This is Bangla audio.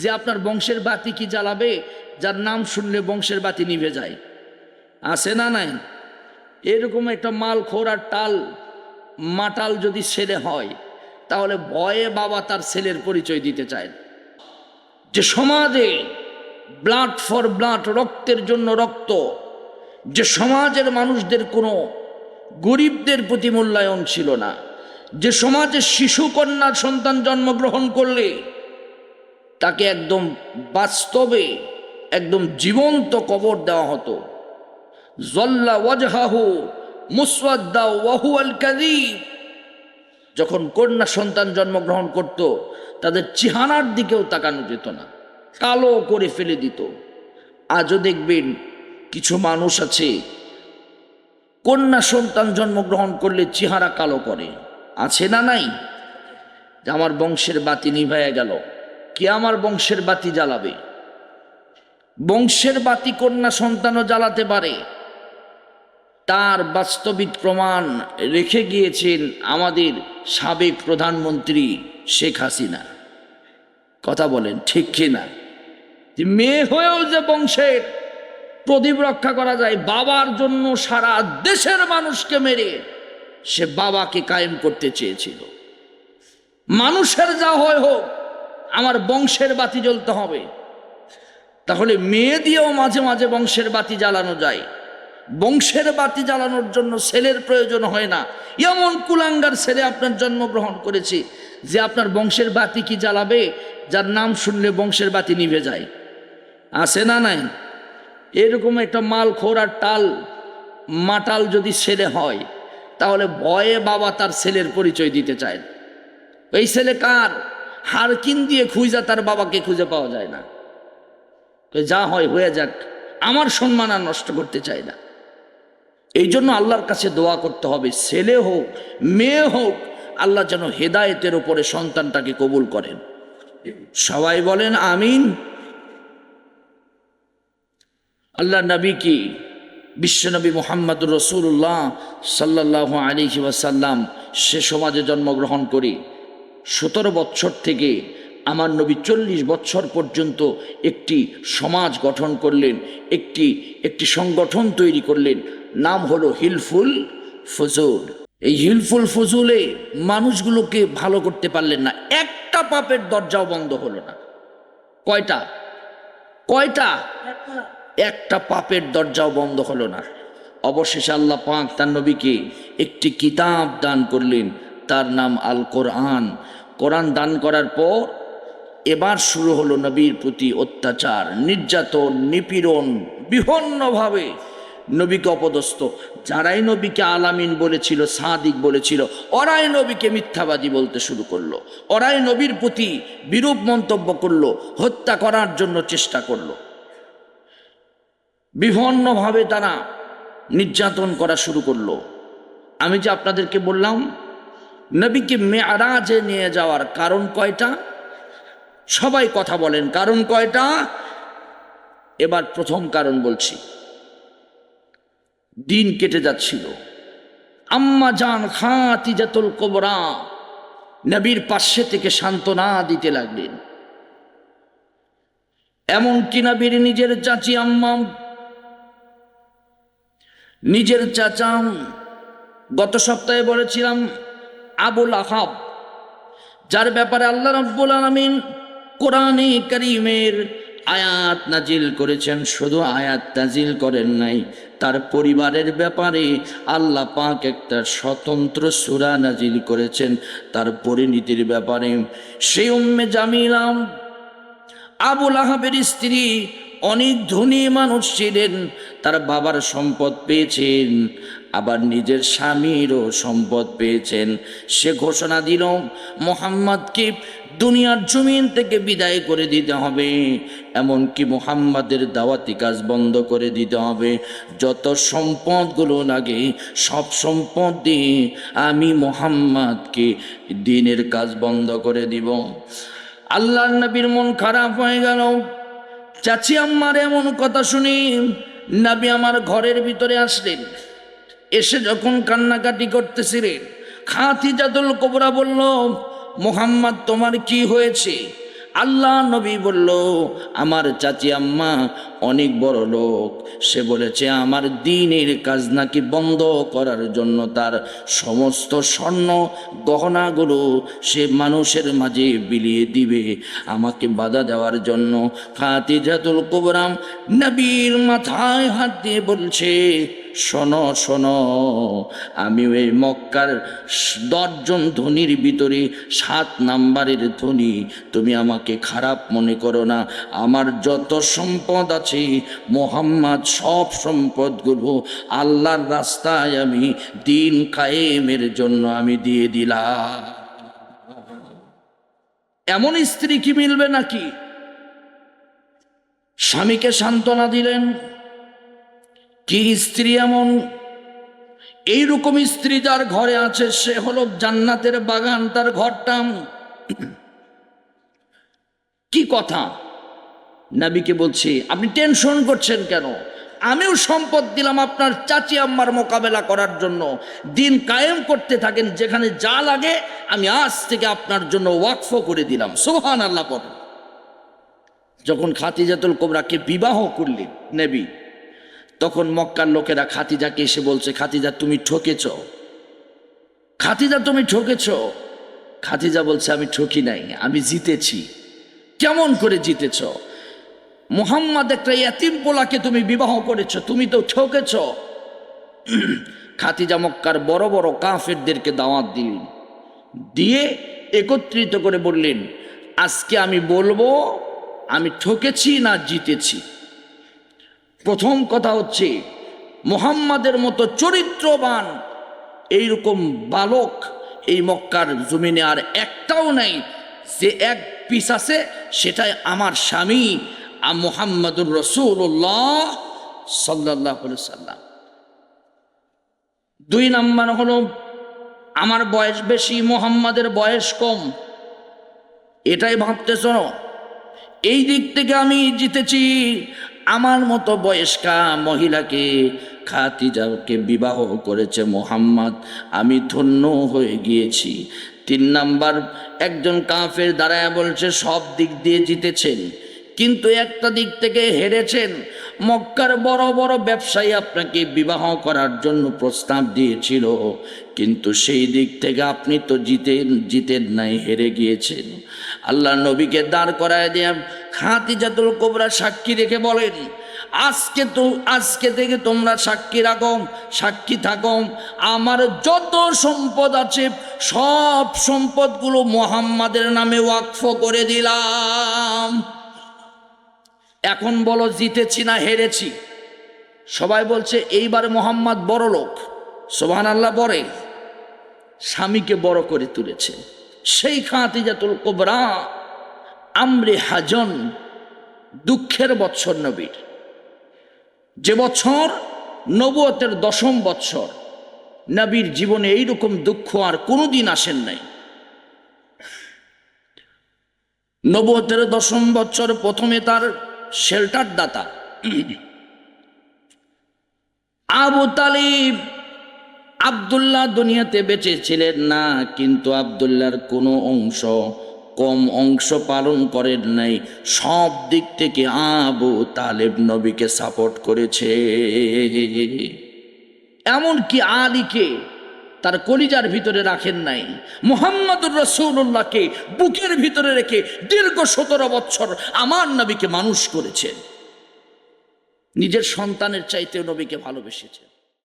যে আপনার বংশের বাতি কি জ্বালাবে? যার নাম শুনলে বংশের বাতি নিভে যায়। আছে না নাই? এরকম একটা মাল খোরার টাল, মাটাল যদি ছেলে হয়, তাহলে ভয়ে বাবা তার ছেলের পরিচয় দিতে চায় যে সমাজে ব্লাড ফর ব্লাড রক্তের জন্য রক্ত, যে সমাজের মানুষদের কোনো গরিবদের প্রতি মূল্যায়ন ছিল না, যে সমাজে শিশু কন্যা সন্তান জন্মগ্রহণ করলে তাকে একদম বাস্তবে একদম জীবন্ত কবর দেওয়া হতো। জল্লা ওয়াজহাহু মুসওয়াদ্দা ওয়াহু আল কাযীব। যখন কন্যা সন্তান জন্মগ্রহণ করত, তাদের চেহারার দিকেও তাকানো যেত না। কালো করে ফেলে দিত। আজও দেখবেন কিছু মানুষ আছে, কন্যা সন্তান জন্মগ্রহণ করলে চেহারা কালো করে। আছে না নাই? যে আমার বংশের বাতি নিভাইয়া গেল। কে আমার বংশের বাতি জ্বালাবে? বংশের বাতি কন্যা সন্তানও জ্বালাতে পারে। তার বাস্তবিক প্রমাণ রেখে গিয়েছেন আমাদের সাবেক প্রধানমন্ত্রী শেখ হাসিনা। কথা বলেন, ঠিক কিনা মেয়ে হয়েও যে বংশের প্রদীপ রক্ষা করা যায়, বাবার জন্য সারা দেশের মানুষকে মেরে সে বাবাকে কায়েম করতে চেয়েছিল। মানুষের যা হয় হোক আমার বংশের বাতি জ্বলতে হবে। তাহলে মেয়ে দিয়েও মাঝে মাঝে বংশের বাতি জ্বালানো যায়। বংশের বাতি জ্বালানোর জন্য ছেলের প্রয়োজন হয় না। এমন কুলাঙ্গার ছেলে আপনার জন্মগ্রহণ করেছি যে আপনার বংশের বাতি কি জ্বালাবে, যার নাম শুনলে বংশের বাতি নিভে যায়। আছে না নাই? এরকম একটা মাল খোরার টাল, মাটাল যদি ছেলে হয়, তাহলে ভয়ে বাবা তার ছেলের পরিচয় দিতে চায়। এই ছেলে কার? হারকিন দিয়ে খুঁজা তার বাবাকে খুঁজে পাওয়া যায় না। যা হয়, হয়ে যাক। আমার সম্মান আর নষ্ট করতে চাই না। এই জন্য আল্লাহর কাছে দোয়া করতে হবে, ছেলে হোক, মেয়ে হোক, আল্লাহ যেন হেদায়েতের ওপরে সন্তানটাকে কবুল করেন। সবাই বলেন, আমিন। আল্লাহ নবী কি? বিশ্বনবী মোহাম্মদ রসুল্লাহ সাল্লাহ আলী ওয়াসাল্লাম সে সমাজে জন্মগ্রহণ করি। সতেরো বৎসর থেকে আমার নবী চল্লিশ বৎসর পর্যন্ত একটি সমাজ গঠন করলেন, একটি একটি সংগঠন তৈরি করলেন, নাম হলো হিলফুল ফজুল। এই হিলফুল ফজুলে মানুষগুলোকে ভালো করতে পারলেন না, একটা পাপের দরজাও বন্ধ হলো না। কয়টা? কয়টা? একটা পাপের দরজাও বন্ধ হলো না। অবশেষে আল্লাহ পাক তার নবীকে একটি কিতাব দান করলেন তার নাম আল কোরআন। কোরআন দান করার পর এবার শুরু হলো নবীর প্রতি অত্যাচার, নির্যাতন, নিপীড়ন বিভিন্নভাবে নবীকে অপদস্থ। যারাই নবীকে আলামিন বলেছিল, সাদিক বলেছিল, ওরাই নবীকে মিথ্যাবাদী বলতে শুরু করল। ওরাই নবীর প্রতি বিরূপ মন্তব্য করল, হত্যা করার জন্য চেষ্টা করল। বিভিন্নভাবে তারা নির্যাতন করা শুরু করল। আমি যে আপনাদেরকে বললাম নবীকে মেয়ারাজে নিয়ে যাওয়ার কারণ কয়টা? সবাই কথা বলেন, কারণ কয়টা? এবার প্রথম কারণ বলছি। দিন কেটে যাচ্ছিল। আম্মা জান খাতিজাতুল কোবরা, নবীর পাশে থেকে সান্ত্বনা দিতে লাগলেন। এমনকি নবীর নিজের চাচি আম্মা, নিজের চাচাম গত সপ্তাহে বলেছিলাম আবুল আহাব, যার ব্যাপারে আল্লাহ রাব্বুল আলামিন কোরআনে করিমের আয়াত নাজিল করেছেন। শুধু আয়াত নাজিল করেন নাই, তার পরিবারের ব্যাপারে আল্লাহ পাক একটা স্বতন্ত্র সুরা নাজিল করেছেন। তার পরিণতির ব্যাপারে সেই উম্মে জামিলাম আবুল আহাবের স্ত্রী অনেক ধনী মানুষ ছিলেন, তার বাবার সম্পদ পেয়েছেন। আবার নিজের স্বামীরও সম্পদ পেয়েছেন। সে ঘোষণা দিল, মোহাম্মদকে দুনিয়ার জমিন থেকে বিদায় করে দিতে হবে। এমনকি মোহাম্মদের দাওয়াতি কাজ বন্ধ করে দিতে হবে। যত সম্পদগুলো লাগে, সব সম্পদ দিয়ে আমি মোহাম্মদকে দিনের কাজ বন্ধ করে দিব। আল্লাহ নবীর মন খারাপ হয়ে গেল। চাচি আম্মার এমন কথা শুনি নাবি আমার ঘরের ভিতরে আসলেন। এসে যখন কান্নাকাটি করতেছিলেন খাতি জাদুল কোবরা বলল, মোহাম্মদ, তোমার কি হয়েছে? আল্লাহ নবী বলল, আমার চাচি আম্মা অনেক বড় লোক। সে বলেছে, আমার দিনের কাজ নাকি বন্ধ করার জন্য তার সমস্ত স্বর্ণ গহনাগুলো সে মানুষের মাঝে বিলিয়ে দিবে। আমাকে বাধা দেওয়ার জন্য খাতিজাতুল কুবরাম নবীর মাথায় হাত দিয়ে বলছে শোনো শোনো আমি ওই মক্কার দশজন ধনির ভিতরে সাত নাম্বারের ধনী। তুমি আমাকে খারাপ মনে করো না। আমার যত সম্পদ আছে, মোহাম্মদ সব সম্পদগুলো আল্লাহর রাস্তায় আমি দিন কায়েমের জন্য আমি দিয়ে দিলাম। এমন স্ত্রী কি মিলবে নাকি? স্বামীকে সান্ত্বনা দিলেন। কি স্ত্রী এমন? এইরকম স্ত্রী যার ঘরে আছে, সে হলো জান্নাতের বাগান, তার ঘরটা। কি কথা? নাবিকে বলছি, আপনি টেনশন করছেন কেন? আমিও সম্পদ দিলাম আপনার চাচি আম্মার মোকাবেলা করার জন্য। দিন কায়েম করতে থাকেন, যেখানে যা লাগে আমি আজ থেকে আপনার জন্য ওয়াকফ করে দিলাম। সোহান আল্লাহ যখন খাতিজাতুল কোবরাকে বিবাহ করলেন, নেবী তখন মক্কার লোকেরা খাতিজাকে এসে বলছে খাতিজা তুমি ঠকেছ? খাতিজা তুমি ঠকেছ? খাতিজা বলছে, আমি ঠকি নাই, আমি জিতেছি। কেমন করে জিতেছ? মোহাম্মদ একটা ইয়াতিম পোলাকে তুমি বিবাহ করেছ, তুমি তো ঠকেছ। খাতিজা মক্কার বড় বড় কাফেরদেরকে দাওয়াত দিলেন। দিয়ে একত্রিত করে বললেন, আজকে আমি বলব, আমি ঠকেছি না জিতেছি। প্রথম কথা হচ্ছে, মোহাম্মদের মতো চরিত্রবান এইরকম বালক এই মক্কার জমিনে আর একটাও নাই। যে এক পিস আছে, সেটাই আমার স্বামী আর মোহাম্মদুর রসুল্লাহ সাল্লাহ সাল্লাম। দুই নাম্বার হলো, আমার বয়স বেশি, মোহাম্মদের বয়স কম। এটাই ভাবতেছ? এই দিক থেকে আমি জিতেছি আমার মতো বয়স্কা মহিলাকে খাতিজাকে বিবাহ করেছে মোহাম্মদ। আমি ধন্য হয়ে গিয়েছি। তিন নাম্বার, একজন কাফের দাঁড়ায় বলছে, সব দিক দিয়ে জিতেছেন। কিন্তু একটা দিক থেকে হেরেছেন। মক্কার বড় বড় ব্যবসায়ী আপনাকে বিবাহ করার জন্য প্রস্তাব দিয়েছিল। কিন্তু সেই দিক থেকে আপনি তো জিতেন জিতেন নাই, হেরে গিয়েছেন। আল্লাহ নবীকে দাঁড় করায় দিয়ে খাতিজাতুল কোবরা সাক্ষী রেখে বলেন, আজকে তো, আজকে থেকে তোমরা সাক্ষী রাখো, সাক্ষী থাকো। আমার যত সম্পদ আছে, সব সম্পদগুলো মোহাম্মদের নামে ওয়াকফ করে দিলাম। এখন বলো জিতেছি না হেরেছি। সবাই বলছে, এইবার মোহাম্মদ বড় লোক। সোহান আল্লাহ বরে স্বামীকে বড় করে তুলেছে। সেই খাঁতি খাতিজাতুল কোবরা, আমরে হাজন, দুঃখের বৎসর নবীর। যে বছর নবুয়তের দশম বৎসর, নবীর জীবনে এইরকম দুঃখ আর কোনোদিন আসেন নাই। নবুয়তের দশম বৎসর প্রথমে তার শেল্টার দাতা আবু তালিব আবদুল্লাহ দুনিয়াতে বেঁচে ছিলেন না, কিন্তু আবদুল্লাহর কোনো অংশ কম অংশ পালন করেন নাই। সব দিক থেকে আবু তালেব নবীকে সাপোর্ট করেছে। এমনকি আলীকে তার কলিজার ভিতরে রাখেন নাই। মোহাম্মদুর রসুল্লাহকে বুকের ভিতরে রেখে দীর্ঘ সতেরো বছর আমার নবীকে মানুষ করেছেন। নিজের সন্তানের চাইতেও নবীকে ভালোবেসেছেন।